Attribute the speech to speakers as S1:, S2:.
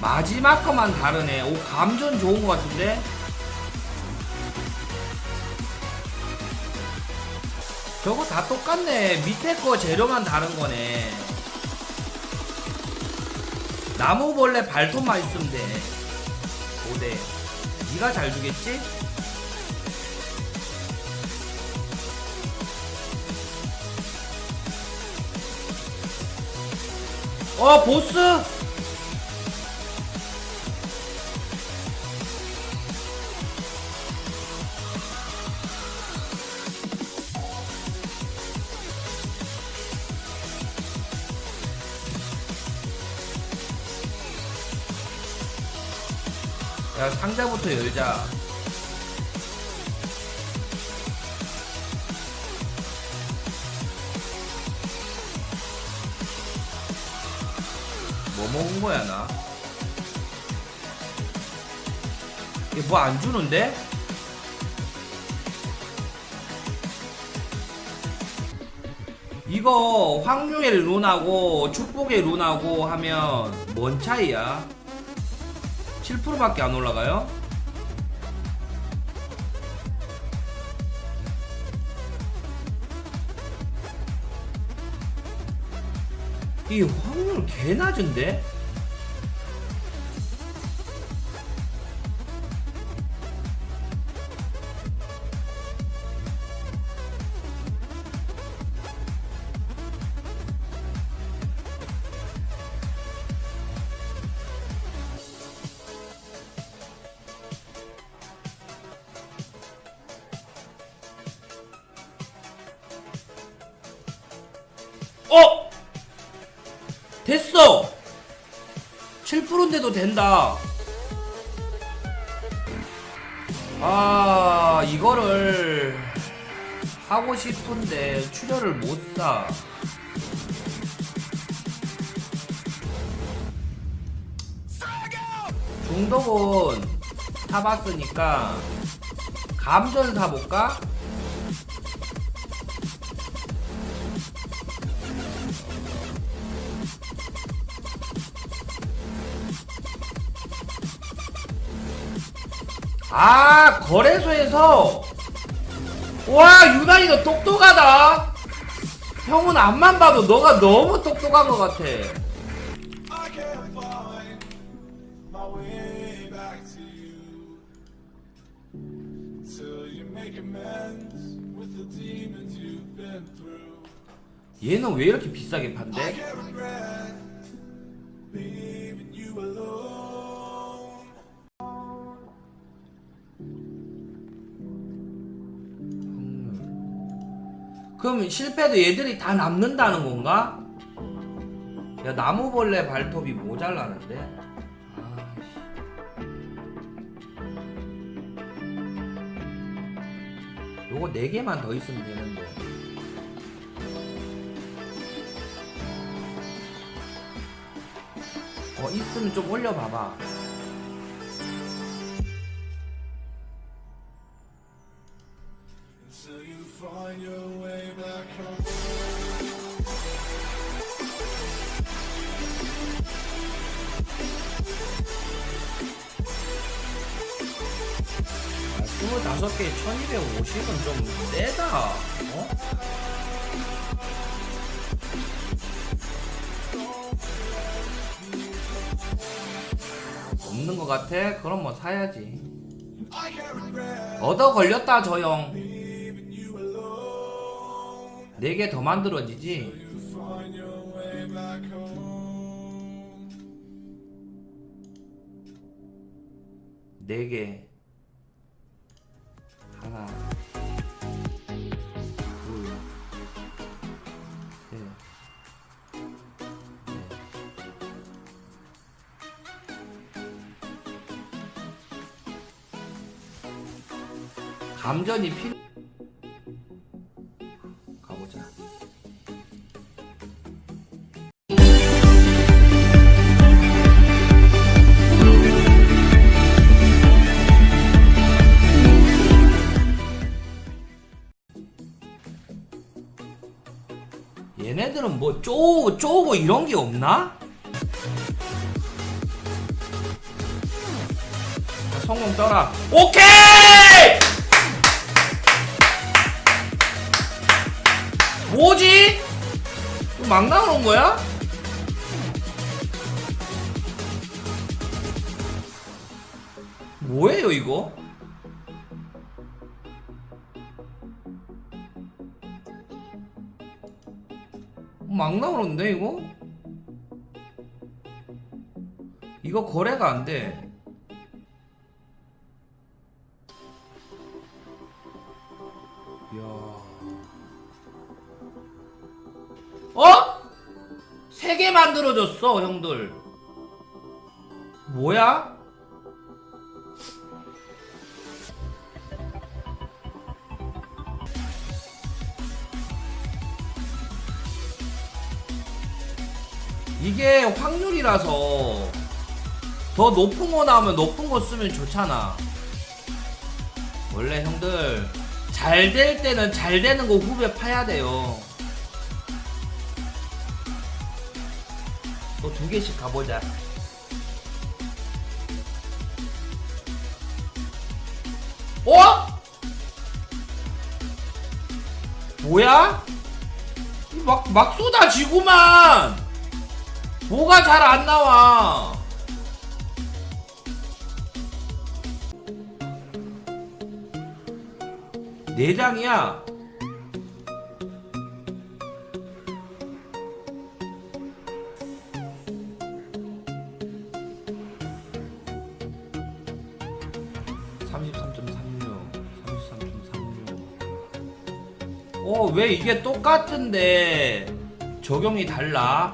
S1: 마지막 거만 다르네. 오, 감전 좋은 것 같은데? 저거 다 똑같네. 밑에 거 재료만 다른 거네. 나무벌레 발톱만 있으면 돼. 5대. 네가 잘 주겠지? 어, 보스? 야, 상자부터 열자. 뭐 먹은 거야, 나? 이게 뭐안 주는데? 이거 황룡의 룬하고 축복의 룬하고 하면 뭔 차이야? 7%밖에 안 올라가요? 이 확률 개 낮은데? 어! 됐어! 7%인데도 된다. 아, 이거를 하고 싶은데 출혈을 못 사. 중독은 사봤으니까 감전 사볼까? 아 거래소에서 와 유난히 너 똑똑하다 형은 앞만 봐도 너가 너무 똑똑한 것 같아. 얘는 왜 이렇게 비싸게 판대? 그럼 실패도 얘들이 다 남는다는 건가? 야 나무벌레 발톱이 모자라는데 아이씨. 요거 4개만 더 있으면 되는데 어 있으면 좀 올려봐봐 25개에 1250은 좀 세다 어? 없는 것 같아? 그럼 뭐 사야지 얻어 걸렸다
S2: you alone.
S1: 4개 더 만들어지지
S2: You find your way back home.
S1: 4개 감전이 필 가보자 얘네들은 뭐 쪼고 쪼고 이런 게 없나? 성공 떠라. 오케이! 막 나오는 거야? 뭐예요 이거? 막 나오는데 이거? 이거 거래가 안 돼. 이야. 어? 세 개 만들어줬어, 형들. 뭐야? 이게 확률이라서 더 높은 거 나오면 높은 거 쓰면 좋잖아. 원래 형들 잘 될 때는 잘 되는 거 후배 파야 돼요. 또 두 개씩 가보자. 어? 뭐야? 이 막, 막 쏟아지구만! 뭐가 잘 안 나와? 네 장이야. 어, 왜 이게 똑같은데 적용이 달라?